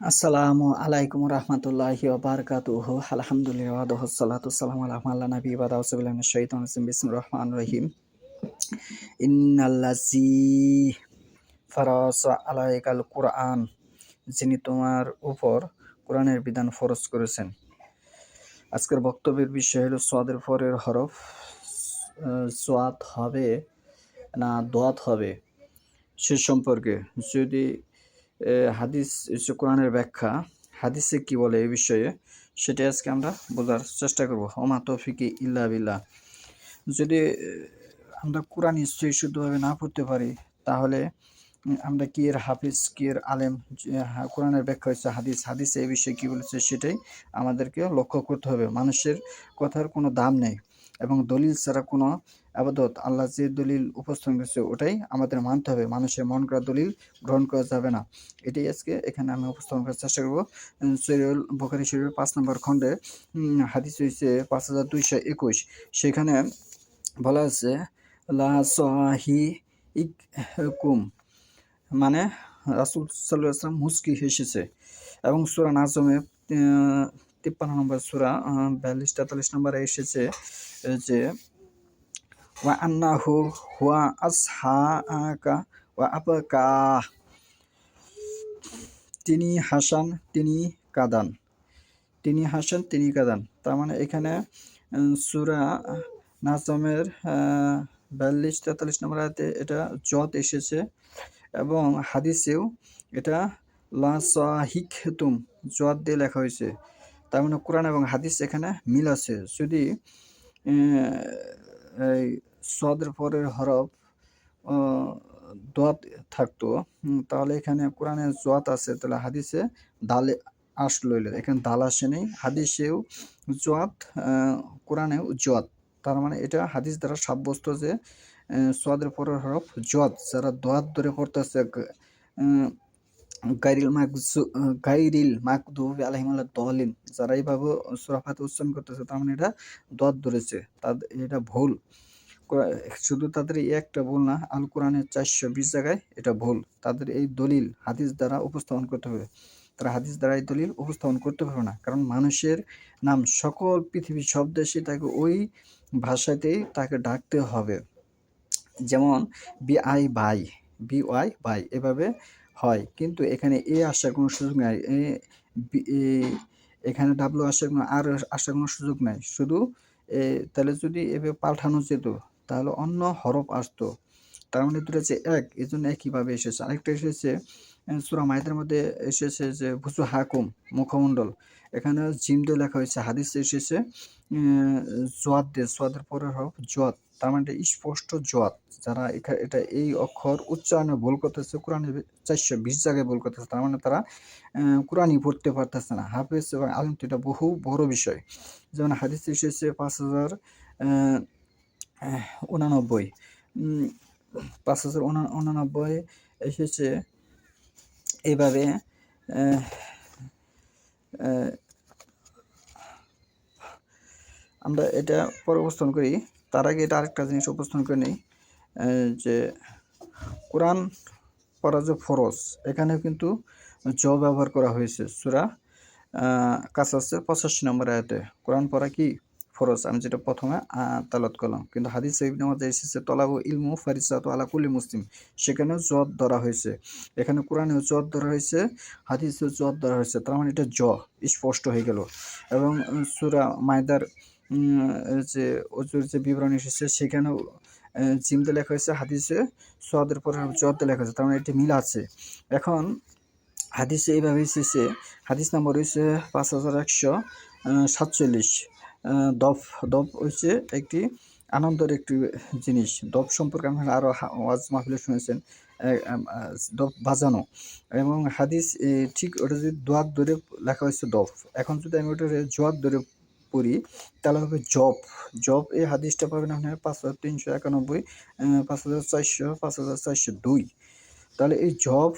আসসালামু আলাইকুম রহমতুল্লাহি ওবারকাতুহু আলহামদুলিল্লাহ ওয়াদহসালাতু সালাম আলা আল্লাহ নবী ওয়া রাসূলিল্লাহ শাইতানির রাজিম। বিসমির রহমানির রহিম। ইন্নাল্লাযী ফারাস আলাইকাল কুরআন, যিনি তোমার উপর কোরআনের বিধান ফরজ করেছেন। আজকের বক্তব্যের বিষয় হলো সোয়াদের পরের হরফ সোয়াদ হবে না দোয়াত হবে, সে সম্পর্কে। যদি হাদিস কোরআনের ব্যাখ্যা। হাদিসে কি বলে এই বিষয়ে সেটা আজকে আমরা বোঝার চেষ্টা করব। ওমা তৌফিকি ইল্লা বিল্লাহ। যদি আমরা কোরআন নিশ্চয়ই শুদ্ধভাবে না পড়তে পারি, তাহলে আমরা কি এর হাফিজ, কি এর আলেম কোরআনের ব্যাখ্যা হচ্ছে হাদিস, হাদিসে এই বিষয়ে কী বলেছে, সেটাই আমাদেরকে লক্ষ্য করতে হবে। মানুষের কথার কোনো দাম নেই। এবং দলিল ছাড়া কোনো আবাদত, আল্লাহ যে দলিল উপস্থাপন করেছে, ওটাই আমাদের মানতে হবে। মানুষের মন করা দলিল গ্রহণ করা যাবে না। এটাই আজকে এখানে আমি উপস্থাপন করার চেষ্টা করব। সৈরুল বখারি শরীফের পাঁচ নম্বর খণ্ডে হাদিস হয়েছে পাঁচ হাজার দুইশো একুশ। সেখানে বলা আছে, লা সাহি ইকুম মানে রাসুল সাল্লাহ আসলাম মুস্কি হেসেছে। এবং সুরা নাজমে তিপ্পান্ন নম্বর সুরা বিয়াল্লিশ, তেতাল্লিশ নম্বরে এসেছে যে, ওয়া আন্নাহু হুয়া আসহাকা ওয়া আবকা। তিনি হাসান, তিনি কাদান। তিনি হাসান, তিনি কাদান। তার মানে এখানে সুরা নাজমের বিয়াল্লিশ, তেতাল্লিশ নম্বর আয়াতে এটা জত এসেছে এবং হাদিসেও এটা, লা সাহিক হেতুম জত দিয়ে লেখা হয়েছে। তার মানে কোরআন এবং হাদিস এখানে মিল আছে যদি এই সদের পরের হরফ দোয়াত থাকতো তাহলে এখানে কোরআনে জোয়াত আছে তাহলে হাদিসে দালে আসলো। এখানে দাল আসে নেই হাদিসেও জোয়াত কোরআনেও জোয়াত তার মানে এটা হাদিস দ্বারা সাব্যস্ত যে সোয়াদের পরের হরফ জোয়াত যারা দোয়াত ধরে আহ, গাইরিল মাকজু গাইরিল মাকদুব আলাইহিম দলিন যারা এইভাবে সুরাফাত উচ্চারণ করতেছে, তার মানে এটা দোয়াত ধরেছে তাদের এটা ভুল। শুধু তাদের এই একটা ভুল না আল কোরআনের চারশো বিশ জায়গায় এটা ভুল। তাদের এই দলিল হাদিস দ্বারা উপস্থাপন করতে হবে। তারা হাদিস দ্বারা এই দলিল উপস্থাপন করতে পারবে না, কারণ মানুষের নাম সকল পৃথিবীর সব দেশে তাকে ওই ভাষাতেই তাকে ডাকতে হবে। যেমন, B I by, B Y by, এভাবে হয়। কিন্তু এখানে এ আসার কোনো সুযোগ নাই। এখানে ডাব্লু আসার কোনো, আর আসার কোনো সুযোগ নাই। শুধু তাহলে যদি এভাবে পাল্টানো যেত, তাহলে অন্য হরফ আসতো। তার মানে দুটো যে এক এই জন্য একইভাবে এসেছে। আরেকটা এসেছে সুরা মাইদের মধ্যে এসেছে যে, ভুসু হাকুম, মুখমণ্ডল। এখানে জিম লেখা হয়েছে, হাদিস এসেছে জোয়াদ দিয়ে, জোয়াদের পরের হরফ জোয়াদ। তার মানে এটা স্পষ্ট জোয়াদ যারা এটা এই অক্ষর উচ্চারণে ভুল করতেছে কোরআনে চারশো বিশ জায়গায় ভুল করতেছে তার মানে তারা কোরআনই পড়তে পারতেছে না। হাফেজ এবং আলিম তো এটা বহু বড় বিষয়। যেমন হাদিস এসেছে পাঁচ হাজার উনানব্বই। পাঁচ হাজার উনানব্বই এসেছে আহ, আমরা এটা পরে উপস্থাপন করি। তার আগে এটা আরেকটা জিনিস উপস্থাপন করে নিই যে কোরআন পড়া যে ফরজ, এখানেও কিন্তু জ ব্যবহার করা হয়েছে। সুরা কাসাসের পঁচাশি নম্বর আয়াতে। কোরআন পড়া কি? ফরজ। আমি যেটা প্রথমে তালাত করলাম। কিন্তু হাদিস ইবনে মাজাহ এসেছে, তলাবু ইলমু ফারিসাত আলা কুল্লি মুসলিম। সেখানেও জদ ধরা হয়েছে। এখানে কোরআনেও জদ ধরা হয়েছে, হাদিসেও জদ ধরা হয়েছে। তার মানে এটা জ, স্পষ্ট হয়ে গেল। এবং সুরা মায়দার যে অজুর যে বিবরণ এসেছে, সেখানেও জিমতে লেখা হয়েছে হাদিসে সোয়াদের পরে জতে লেখা হয়েছে, তার মানে এটি মিল আছে। এখন, হাদিসে এইভাবে এসেছে, হাদিস নম্বর হয়েছে পাঁচ হাজার একশো সাতচল্লিশ। দফ দফ হচ্ছে একটি আনন্দের একটি জিনিস। দফ সম্পর্কে আপনারা আরও ওয়াজ মাহফিলে শুনেছেন দফ বাজানো। এবং হাদিস ঠিক ওটা যদি দোয়াত ধরে লেখা হয়েছে দফ। এখন যদি আমি ওটা জোয়াত ধরে পড়ি তাহলে হবে জব। জব এই হাদিসটা পাবেন আপনার পাঁচ হাজার তিনশো একানব্বই পাঁচ হাজার চারশো পাঁচ হাজার চারশো দুই। তাহলে এই জব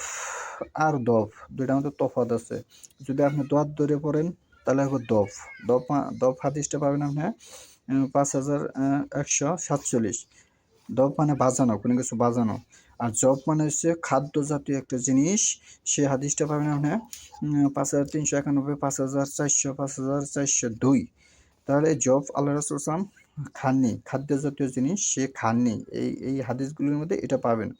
আর দফ দুইটার মধ্যে তফাত আছে। যদি আপনি দোয়াত ধরে পড়েন তাহলে হবে দফ দফ দফ হাদিসটা পাবেন আপনি আহ, পাঁচ হাজার একশো সাতচল্লিশ। দফ মানে বাজানো কোনো কিছু বাজানো। আর জব মানে হচ্ছে খাদ্য জাতীয় একটা জিনিস সেই হাদিসটা পাবেন আপনি পাঁচ হাজার তিনশো একানব্বই পাঁচ হাজার চারশো পাঁচ হাজার চারশো দুই। তাহলে জব আল্লাহ রসুলাম খাননি, খাদ্য জাতীয় জিনিস সে খাননি। এই এই হাদিসগুলির মধ্যে এটা পাবেন।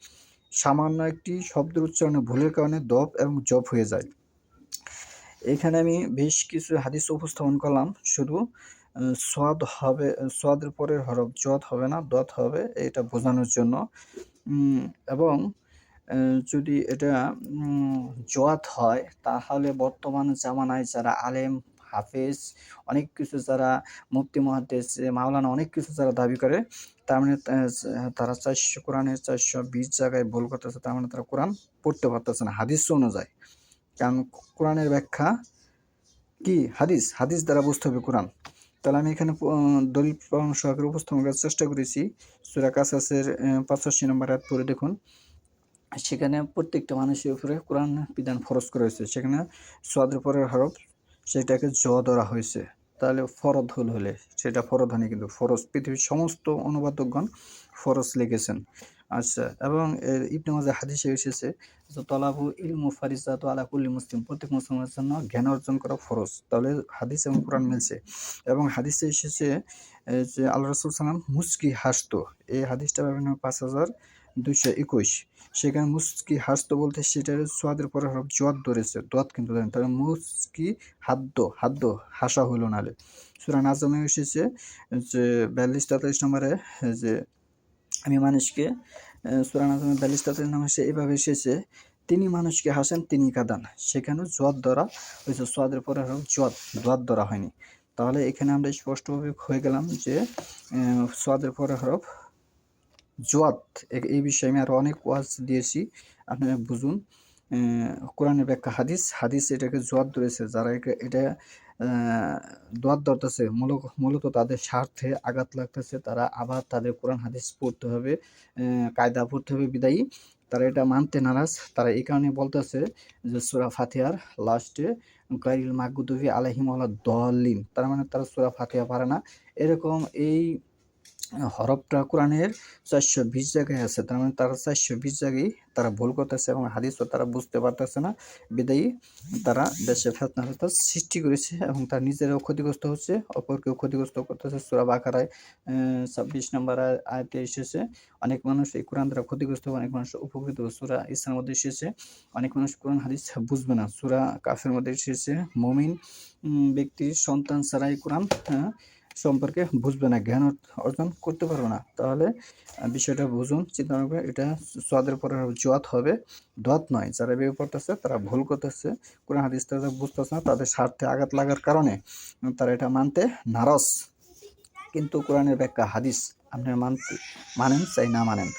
সামান্য একটি শব্দের উচ্চারণে ভুলের কারণে দব এবং জব হয়ে যায়। এখানে আমি বেশ কিছু হাদিস উপস্থাপন করলাম। শুধু সোয়াদ হবে সোয়াদের পরের হরফ জদ হবে না, দত হবে এটা বোঝানোর জন্য। এবং যদি এটা জোয়াত হয়, তাহলে বর্তমান জামানায় যারা আলেম হাফেজ, অনেক কিছু যারা মুফতি মহাদ্দেশ মাওলানা অনেক কিছু যারা দাবি করে, তার মানে তারা চারশো, কোরআনের চারশো বিশ জায়গায় ভুল করতেছে, তার মানে তারা কোরআন পড়তে পারতেছে না, হাদিস অনুযায়ী। কারণ কোরআনের ব্যাখ্যা কি? হাদিস হাদিস দ্বারা বুঝতে হবে কোরআন। তাহলে আমি এখানে দলিল প্রমাণ সহকারে উপস্থাপন করার চেষ্টা করেছি। সুরা কাসাসের পঁচাশি নম্বর আয়াত পড়ে দেখুন। সেখানে প্রত্যেকটা মানুষের উপরে কোরআন বিধান ফরজ করা হয়েছে। সেখানে সোয়াদের পরের হরফ সেটাকে জ ধরা হয়েছে তাহলে ফরদ হল হলে, সেটা ফরদ হয়নি কিন্তু ফরজ। পৃথিবীর সমস্ত অনুবাদকগণ ফরজ লিখেছেন। আচ্ছা এবং ইবনে মাজাহ হাদিসে এসেছে যে, তলাবু ইলমু ফারিজাতু আলা কুল্লি মুসলিম। প্রত্যেক মুসলমানের জন্য জ্ঞান অর্জন করা ফরজ। তাহলে হাদিস এবং কোরআন মিলছে। এবং হাদিসে এসেছে যে আল্লাহ রসুল সালাম মুস্কি হাসতো। এই হাদিসটা পাঁচ হাজার দুইশো একুশ। সেখানে মুস্কি হাসতো বলতে সেটার সোয়াদের পরে হরফ জোয়াদ ধরেছে। দোয়াত কিন্তু ধরেন, তাহলে মুস্কি হাদ্য হাদ্য হাসা হইল নালে সুরা নাজমে এসেছে যে বিয়াল্লিশ তেতাল্লিশ নম্বরে, যে আমি মানুষকে সুরা নাজমে বিয়াল্লিশ তেতাল্লিশ নম্বরে সে এভাবে এসেছে, তিনি মানুষকে হাসেন, তিনি কাঁদান। সেখানে জোয়াদ ধরা হয়েছে, সোয়াদের পরে হরফ জোয়াদ দোয়াদ ধরা হয়নি। তাহলে এখানে আমরা স্পষ্টভাবে হয়ে গেলাম যে সোয়াদের পরে হরফ জোয়াত এই বিষয়ে আমি আরও অনেক ওয়াজ দিয়েছি, আপনারা বুঝুন। কোরআনের ব্যাখ্যা হাদিস হাদিস এটাকে জোয়াত ধরেছে, যারা এটা দোয়াত ধরতেছে মূলত মূলত তাদের স্বার্থে আঘাত লাগতেছে, তারা আবার তাদের কোরআন, হাদিস পড়তে হবে কায়দা পড়তে হবে, বিদায়ী। তারা এটা মানতে নারাজ, তারা এই কারণে বলতেছে যে সুরা ফাতিহার লাস্টে গাইল মাহগুদুবি আলাহিম আল্লাহ দলিন তার মানে তারা সুরা ফাতিহা পারে না। এরকম এই হরফটা কোরআনের চারশো বিশ জায়গায় আছে। তার মানে তারা চারশো বিশ জায়গায় তারা ভুল করতেছে এবং হাদিসও তারা বুঝতে পারতেছে না। বিদায়ী তারা দেশে ফেতনা ফেতনা সৃষ্টি করেছে এবং তার নিজেরাও ক্ষতিগ্রস্ত হচ্ছে অপরকেও ক্ষতিগ্রস্ত করতেছে। সুরা বাকারায় ছাব্বিশ নম্বর আয়- আয়তে এসেছে অনেক মানুষ এই কোরআন দ্বারা ক্ষতিগ্রস্ত অনেক মানুষ উপকৃত। সুরা ইসলামের মধ্যে এসেছে। অনেক মানুষ কোরআন হাদিস বুঝবে না। সুরা কাফের মধ্যে এসেছে মমিন ব্যক্তির সন্তান ছাড়াই কোরআন হ্যাঁ, সম্পর্কে বুঝবে না, জ্ঞান অর- অর্জন করতে পারবে না। তাহলে বিষয়টা বুঝুন, চিন্তা করবে এটা সোয়াদের পরে জোয়াত হবে। দোয়াত নয়, যারা বিয়ে পড়তেছে তারা ভুল করতেছে। কোরআন, হাদিস তারা বুঝতেছে না, তাদের স্বার্থে আঘাত লাগার কারণে তারা এটা মানতে নারস কিন্তু কোরআনের ব্যাখ্যা হাদিস, আপনি মানতে, মানেন চাই না মানেন।